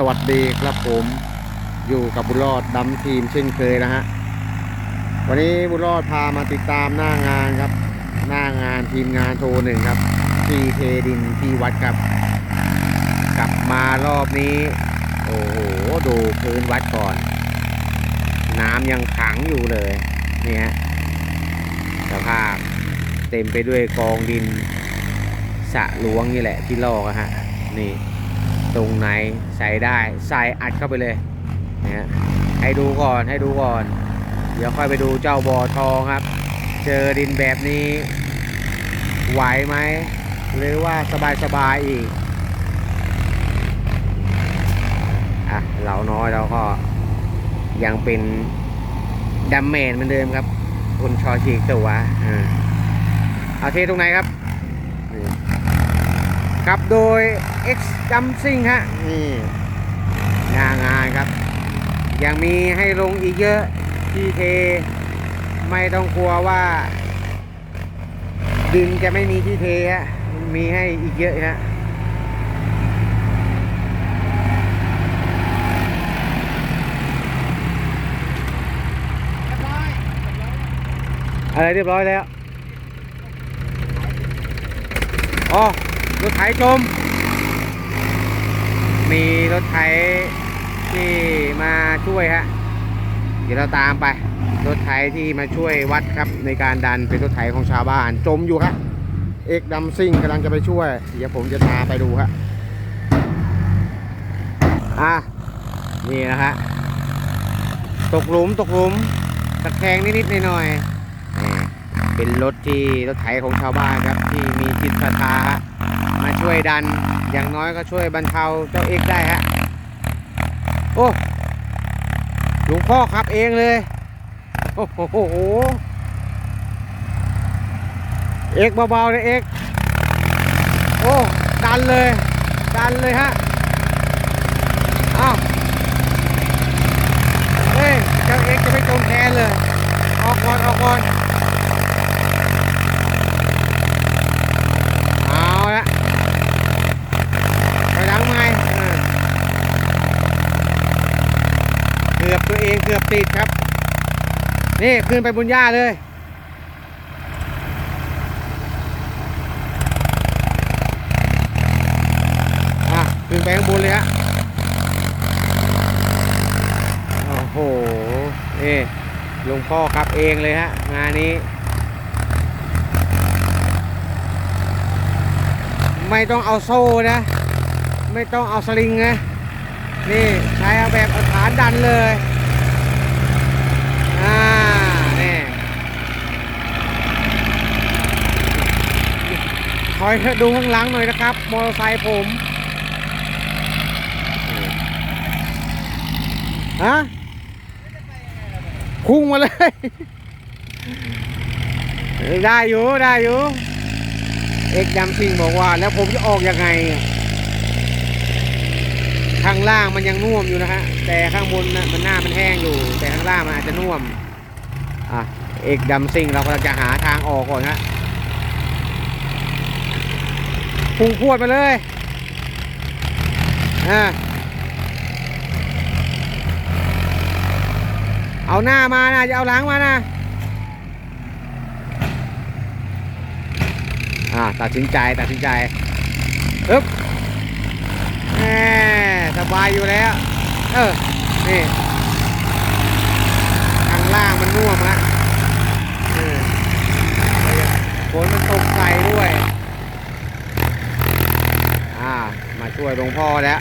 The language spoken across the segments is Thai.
สวัสดีครับผมอยู่กับบุญรอดดำทีมเช่นเคยนะฮะวันนี้บุญรอดพามาติดตามหน้างานครับ หน้างานทีมงานโทรหนึ่งครับที่เทดินที่วัดครับ กลับมารอบนี้ โอ้โหดูพื้นวัดก่อน น้ำยังขังอยู่เลยเนี่ยสภาพเต็มไปด้วยกองดินสะหลวงนี่แหละที่ลอกอะฮะนี่ ตรงไหนใส่ได้ใส่อัดเข้าไปเลยนะฮะให้ดูก่อนให้ดูก่อน เดี๋ยวค่อยไปดูเจ้าบ่อทองครับ เจอดินแบบนี้ ไหวไหมหรือว่าสบายสบายๆอีกอะเหล่าน้อยเราก็ยังเป็นดัมแมนเหมือนเดิมครับ คุณชอชีกตัวอ่าเอาเทตรงไหนครับ ครับโดย X j u m p i n g ฮะ นี่หน้างานครับ ยังมีให้ลงอีกเยอะที่เทไม่ต้องกลัวว่า ดินจะไม่มีที่เทฮะ มีให้อีกเยอะฮะอะไรเรียบร้อยแล้ว อ๋อ รถไถจม มีรถไถที่มาช่วยฮะ เดี๋ยวเราตามไป รถไถที่มาช่วยวัดครับในการดันเป็นรถไถของชาวบ้าน จมอยู่ครับเอกดัมซิ่งกำลังจะไปช่วย เดี๋ยวผมจะพาไปดูฮะอะนี่นะฮะตกหลุมตกหลุมตะแคงนิดๆหน่อยๆเป็นรถที่รถไถของชาวบ้านครับที่มีจิตศรัทธา ช่วยดัน อย่างน้อยก็ช่วยบรรเทาเจ้าเอกได้ฮะ โอ้หลวงพ่อขับเองเลย โอ้โหเอกเบาๆเลยเอกโอ้ ดันเลย ดันเลยฮะ ขึ้นไปบนหญ้าเลย อะ ขึ้นไปข้างบนเลยฮะ โอ้โห นี่หลวงพ่อขับเองเลยฮะ งานนี้ ไม่ต้องเอาโซ่นะ ไม่ต้องเอาสลิงนะ นี่ ใช้เอาแบบฐานดันเลย อ่า นี่ คอยดูข้างหลังหน่อยนะครับ มอเตอร์ไซค์ผมฮะพุ่งมาเลย ได้อยู่ ได้อยู่ เอกยำซิงบอกว่า แล้วผมจะออกยังไง ข้างล่างมันยังน่วมอยู่นะฮะ แต่ข้างบนนะมันหน้ามันแห้งอยู่ แต่ข้างล่างมันอาจจะน่วม อะ เอกดำซิงเราก็จะหาทางออกก่อนฮะ พุ่งพวดมาเลย อ่า เอาหน้ามานะจะเอาหลังมานะ อ่า ตัดสินใจ ตัดสินใจอึ๊บแหมสบายอยู่แล้ว เออ นี่ข้างล่างมันน่วมฮะเออฝนมันตกใส่ด้วย อ่า มา ช่วยหลวงพ่อแล้ว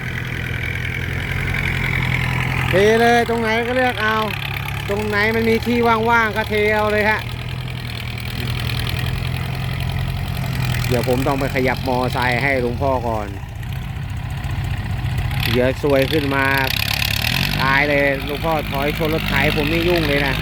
เทเลยตรงไหนก็เลือกเอา ตรงไหนมันมีที่ว่างๆก็เทเอาเลยฮะเดี๋ยวผมต้องไปขยับมอไซค์ให้หลวงพ่อก่อน เดี๋ยวซวยขึ้นมา ตายเลยหลวงพ่อถอยชนรถไถผมนี่ยุ่งเลยนะ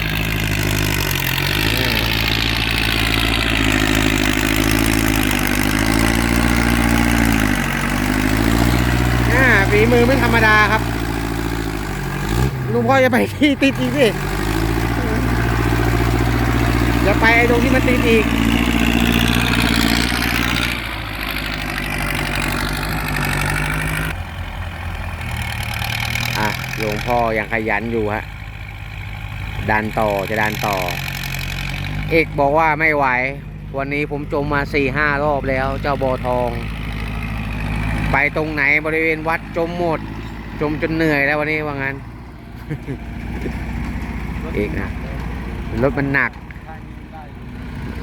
อ่าฝี มือไม่ธรรมดาครับ ลุงพ่อจะไปที่ติดอีกสิจะไปไอ้ตรงที่มันติดอีกหลวงพ่อยังขยันอยู่ฮะดันต่อจะดันต่อ เอกบอกว่าไม่ไหว วันนี้ผมจมมาสี่ห้ารอบแล้ว เจ้าบอทอง ไปตรงไหนบริเวณวัดจมหมด จมจนเหนื่อยแล้ววันนี้ว่างั้นเอกนะรถมันหนักถ้ายิงได้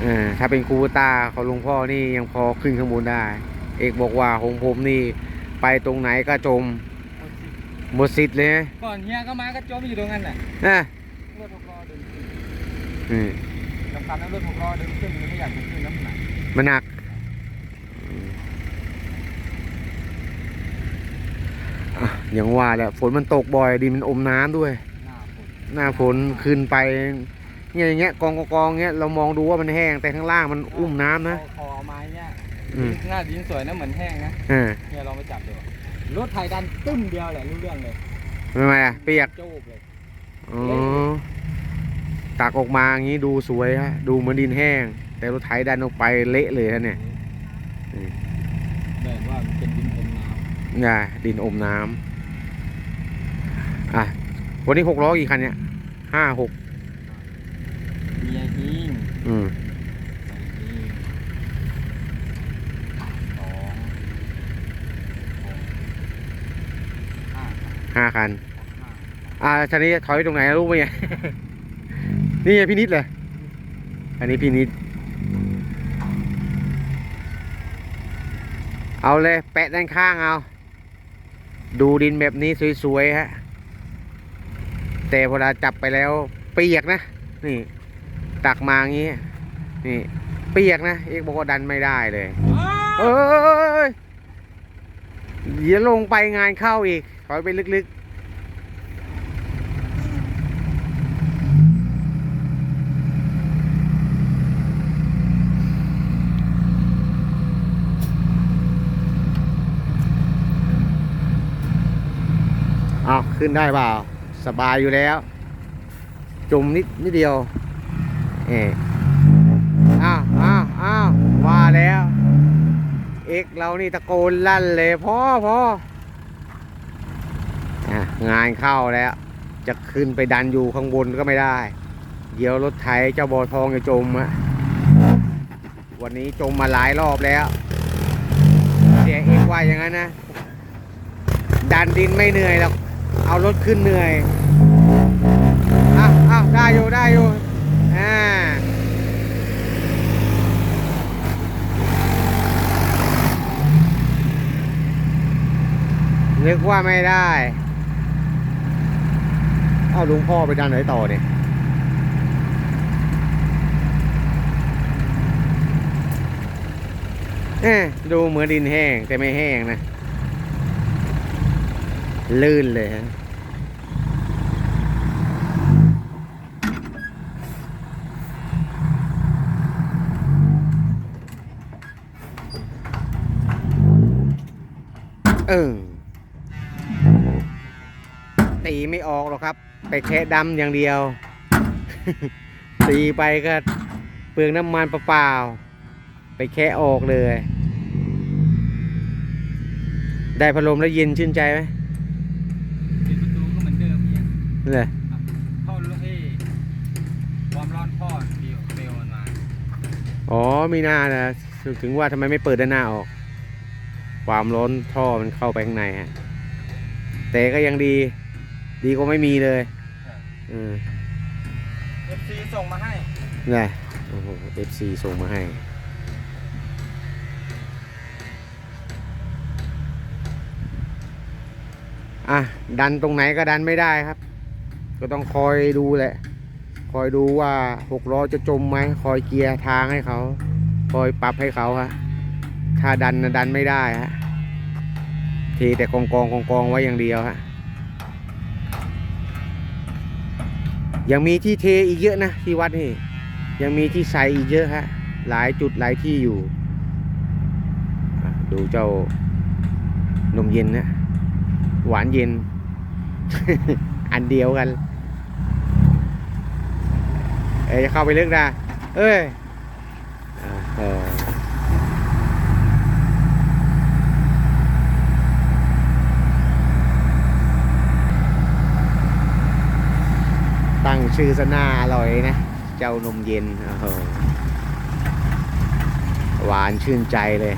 เออถ้าเป็นคูต้าของหลวงพ่อนี่ยังพอขึ้นข้างบนได้ เอกบอกว่าของผมนี่ ไปตรงไหนก็จมหมดสิทธิ์หมดสิทธิ์เลยนะก่อนเฮียก็มาก็จมอยู่ตรงนั้นน่ะนะรถหกล้อเดินขึ้นอืมสำคัญนะรถหกล้อเดินขึ้นมันไม่อยากจะขึ้นน้ำหนักมันหนัก อะอย่างว่าแหละฝนมันตกบ่อยดินมันอมน้ำด้วยหน้าฝนหน้าฝนขึ้นไปเนี่ยอย่างเงี้ยกองกองๆเงี้ยเรามองดูว่ามันแห้งแต่ข้างล่างมันอุ้มน้ำนะคอคอเอาไม้เนี่ยอืมหน้าดินสวยนะเหมือนแห้งนะเออเนี่ยลองไปจับดูรถไถดันตึ้มเดียวแหละรู้เรื่องเลยทำไมอะเปียกโจ๊บเลยอ๋อตักออกมาอย่างนี้ดูสวยฮะดูเหมือนดินแห้ง แต่รถไถดันออกไปเละเลยฮะเนี่ยอืมแบบว่ามันเป็นดินอมน้น่ะดินอมน้ำ อะ วันนี้หกล้อกี่คันเนี่ยห้าหกำเมียยิงอืมยิงสองหกห้าห้าคันห้าอ่าทีนี้ถอยตรงไหนรู้ไหมเนี่ยนี่ไงพี่นิดเลย อันนี้พี่นิด เอาเลย แปะด้านข้างเอา ดูดินแบบนี้สวยๆฮะ แต่เวลาจับไปแล้วเปียกนะ นี่ ตักมาอย่างงี้ นี่ เปียกนะ เอกบอกว่าดันไม่ได้เลยเอ้ยเดี๋ยวลงไปงานเข้าอีก ถอยไปลึกๆ เอาขึ้นได้เปล่า สบายอยู่แล้ว จุ่มนิดนิดเดียวเอออ้าวอ้าวอ้าวว่าแล้ว เอกเรานี่ตะโกนลั่นเลยพ่อพ่องานเข้าแล้ว จะขึ้นไปดันอยู่ข้างบนก็ไม่ได้ เดี๋ยวรถไถเจ้าบอทองจะจมอะวันนี้จมมาหลายรอบแล้วเสียเอกว่าอย่างนั้นนะ ดันดินไม่เหนื่อยหรอก เอารถขึ้นเหนื่อยอ้าวอ้าวได้อยู่ได้อยู่อ่านึกว่าไม่ได้ เอาลุงพ่อไปดันไหนต่อเนี่ยเอ๊ดูเหมือนดินแห้งแต่ไม่แห้งนะ ลื่นเลยฮะเออตีไม่ออกหรอกครับ ไปแคะดำอย่างเดียว ตีไปก็เปลืองน้ำมันเปล่าๆไปแคะออกเลย ได้พัดลมแล้วเย็นชื่นใจไหม ปิดประตูก็เหมือนเดิมเนี่ยเลยเข้าเอ้ความร้อนพ่อเปลวเปลวมันมาอ๋อมีหน้านะถึงว่าทำไมไม่เปิดด้านหน้าออก ความร้อนท่อมันเข้าไปข้างในฮะแต่ก็ยังดี ดีกว่าไม่มีเลยอืมเอฟซีส่งมาให้นี่โอ้โห FC ส่งมาให้อะดันตรงไหนก็ดันไม่ได้ครับ ก็ต้องคอยดูแหละ คอยดูว่าหกล้อจะจมไหมคอยเกียร์ทางให้เขา คอยปรับให้เขาฮะถ้าดันนะดันไม่ได้ฮะทีแต่กองกองกองกองไว้อย่างเดียวฮะยังมีที่เทอีกเยอะนะที่วัดนี่ ยังมีที่ใส่อีกเยอะฮะหลายจุดหลายที่อยู่ ดูเจ้านมเย็นนะ หวานเย็น อันเดียวกัน เอ้ยจะเข้าไปลึกนะ เอ้ยอ่าเออชื่อสนาอร่อยนะ เจ้านมเย็นโอ้โหหวานชื่นใจเลย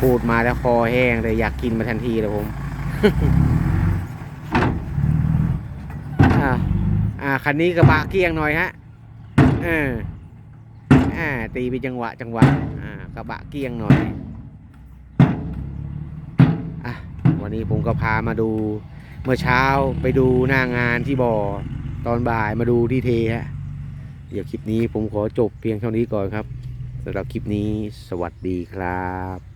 พูดมาแล้วคอแห้งเลยอยากกินมาทันทีเลยผม อ่า อ่าคันนี้กระบะเกี้ยงหน่อยฮะเอออ่าตีไปจังหวะจังหวะอ่ากระบะเกี้ยงหน่อยอะวันนี้ผมก็พามาดูเมื่อเช้าไปดูหน้างานที่บ่อตอนบ่ายมาดูที่เทฮะเดี๋ยวคลิปนี้ผมขอจบเพียงเท่านี้ก่อนครับสำหรับคลิปนี้สวัสดีครับ